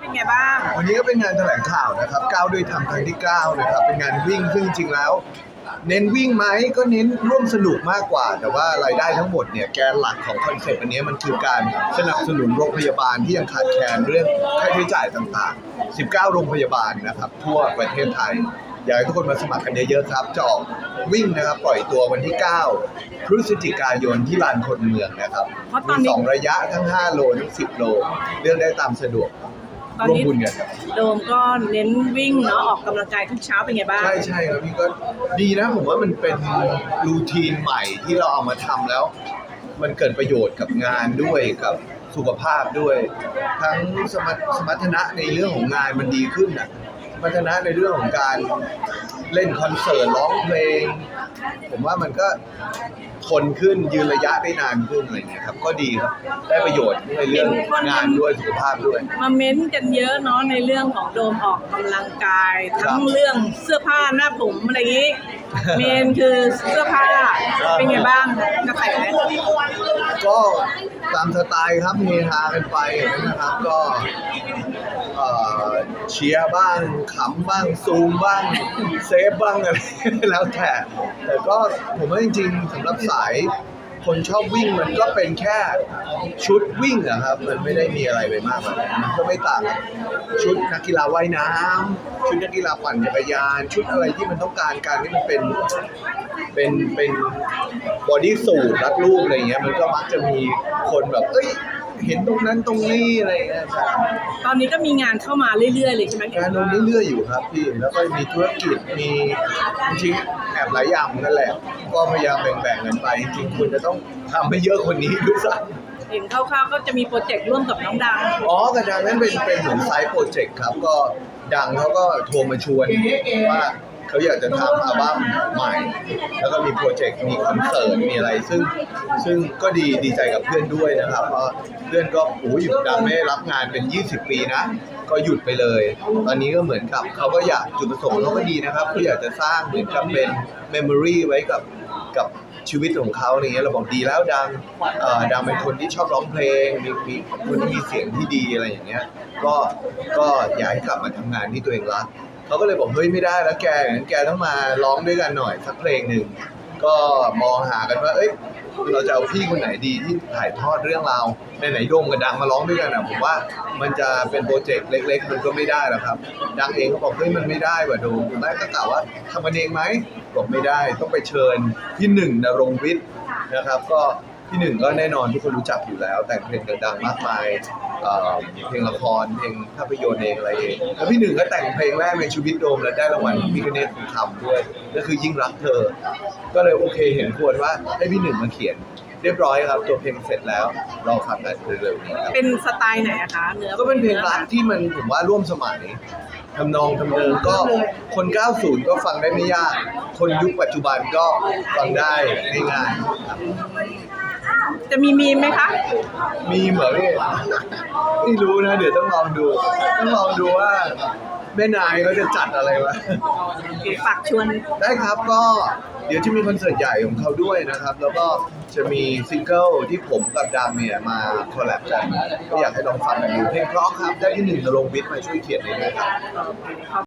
เป็นไงบ้าง วันนี้ก็เป็นงานแถลงข่าวนะครับก้าวด้วยธรรมครั้งที่9นะครับเป็นงานวิ่งซึ่งจริงๆแล้ว เน้นวิ่งไหมก็เน้นร่วมสนุกมากกว่า แต่ว่ารายได้ทั้งหมดเนี่ยแกนหลักของคอนเซ็ปต์อันนี้มันคือการสนับสนุนโรงพยาบาลที่ยังขาดแคลนเรื่องค่าใช้จ่ายต่างๆ 19 โรงพยาบาลนะครับทั่วประเทศไทยอยากให้ทุกคนมาสมัครกันเยอะๆครับจะออกวิ่งนะครับปล่อยตัววันที่ 9 พฤศจิกายนที่ลานคนเมืองนะครับเพราะตอมีนนี้สองระยะทั้ง 5 โลทั้ง 10 โล เลือกได้ตามสะดวก ตอนร่วมนี้บุญกันครับโดมก็เน้นวิ่งเนาะออกกำลังกายทุกเช้าเป็นไงบ้าง ใช่ใช่ครับพี่ก็ดีนะผมว่ามันเป็นรูทีนใหม่ที่เราเอามาทำแล้ว มันเกิดประโยชน์กับงานด้วยกับสุขภาพด้วย ทั้งสมรรถสมรรถนะในเรื่องของงานมันดีขึ้นอะ สมรรถนะในเรื่องของการเล่นคอนเสิร์ตร้องเพลง ผมว่ามันก็ทนขึ้นยืนระยะได้นานขึ้นอะไรอย่างเงี้ยครับ ก็ดีครับได้ประโยชน์ในเรื่องงานด้วยสุขภาพด้วยมาเม้นต์กันเยอะเนาะในเรื่องของโดมออกกำลังกาย ทั้งครับเรื่องเสื้อผ้าหน้าผมอะไรอย่างนี้เมนคือเสื้อผ้าเป็นไงบ้างกระแสก็ตามสไตล์ครับเฮฮากันไปนะครับก็ เชียร์บ้างขำบ้างซูมบ้างเซฟบ้างอะไร แล้วแต่แต่ก็ผมว่าจริงๆสำหรับสายคนชอบวิ่งมันก็เป็นแค่ชุดวิ่งนะครับ มันไม่ได้มีอะไรไปมากกว่านั้นมันก็ไม่ต่างกับชุดนักกีฬาว่ายน้ำชุดนักกีฬาปั่นจักรยาน ชุดอะไรที่มันต้องการการที่มันเป็นเป็นเป็นบอดี้สูทรัดรูปอะไรเงี้ยมันก็มักจะมีคนแบบเอ้ย เห็นตรงนั้นตรงนี้อะไรเงี้ยครับตอนนี้ก็มีงานเข้ามาเรื่อยๆเลยใช่ไหมงานลงเรื่อยๆอยู่ครับพี่แล้วก็มีธุรกิจมีจริงๆแอบหลายอย่างเหมือนกันแหละ ก็พยายามแบ่งๆกันไปจริงๆคุณจะต้องทำให้เยอะคนนี้ด้วยซ้ำ เห็นคร่าวๆก็จะมีโปรเจกต์ร่วมกับน้องดัง อ๋อกระดานนั้นเป็นเป็นเหมือนไซต์โปรเจกต์ครับ ก็ดังเขาก็โทรมาชวนว่าเขาอยากจะทำอัลบั้มใหม่ แล้วก็มีโปรเจกต์มีคอนเสิร์ตมีอะไร ซึ่งซึ่งก็ดีดีใจกับเพื่อนด้วยนะครับเพราะเพื่อนก็โอ้ยหยุดดังไม่ได้รับงานเป็น 20 ปีนะ ก็หยุดไปเลย ตอนนี้ก็เหมือนกับเขาก็อยากจุดประสงค์เขาก็ดีนะครับเขาอยากจะสร้างเหมือนกับเป็นเมมโมรีไว้กับกับชีวิตของเขาอะไรเงี้ยเราบอกดีแล้วดังอ่อดังเป็นคนที่ชอบร้องเพลงมีมีคนที่มีเสียงที่ดีอะไรอย่างเงี้ยก็ก็อยากให้กลับมาทำงานที่ตัวเองรัก เขาก็เลยบอกเฮ้ยไม่ได้แล้วแกงั้นแกต้องมาร้องด้วยกันหน่อยสักเพลงหนึ่งก็มองหากันว่า เอ้ยเราจะเอาพี่คนไหนดีที่ถ่ายทอดเรื่องราวในไหนๆโดมกับดังมาร้องด้วยกันอะผมว่ามันจะเป็นโปรเจกต์เล็ก ๆ มันก็ไม่ได้แล้วครับ ดังเองก็บอกเฮ้ยมันไม่ได้ว่ะโดมแม่ก็กล่าวว่าทำกันเองไหมบอกไม่ได้ต้องไปเชิญพี่หนึ่งนรงวิทย์นะครับ ก็ พี่หนึ่งก็แน่นอนทุกคนรู้จักอยู่แล้ว แต่งเพลงดังๆมากมายเอ่อเพลงละครเพลงภาพยนตร์เองอะไรเองแล้วพี่หนึ่งก็แต่งเพลงแรกในชีวิตโดมและได้รางวัลพิคเนตทองคำด้วยก็คือยิ่งรักเธอ ก็เลยโอเคเห็นควรว่าให้พี่หนึ่งมาเขียนเรียบร้อยครับ ตัวเพลงเสร็จแล้วรอฟังกันเร็วๆนี้ครับเป็นสไตล์ไหนอะคะเนื้อก็เป็นเพลงรักที่มันผมว่าร่วมสมัยทำนองทำเนินก็คน 90 ก็ฟังได้ไม่ยาก คนยุคปัจจุบันก็ฟังได้ง่ายๆครับ จะมีมีมไหมคะ มีเหมือนพี่ไม่รู้นะ เดี๋ยวต้องลองดู ต้องลองดูว่าแม่นายเขาจะจัดอะไรวะ ฝากชวน ได้ครับก็เดี๋ยวจะมีคอนเสิร์ตใหญ่ของเขาด้วยนะครับ แล้วก็จะมีซิงเกิลที่ผมกับดามเนี่ยมาคอลแลบกัน ก็อยากให้ลองฟังกันดูเพลงเพราะครับ ได้ที่หนึ่งนรงค์วิทย์มาช่วยเขียนเองด้วยครับ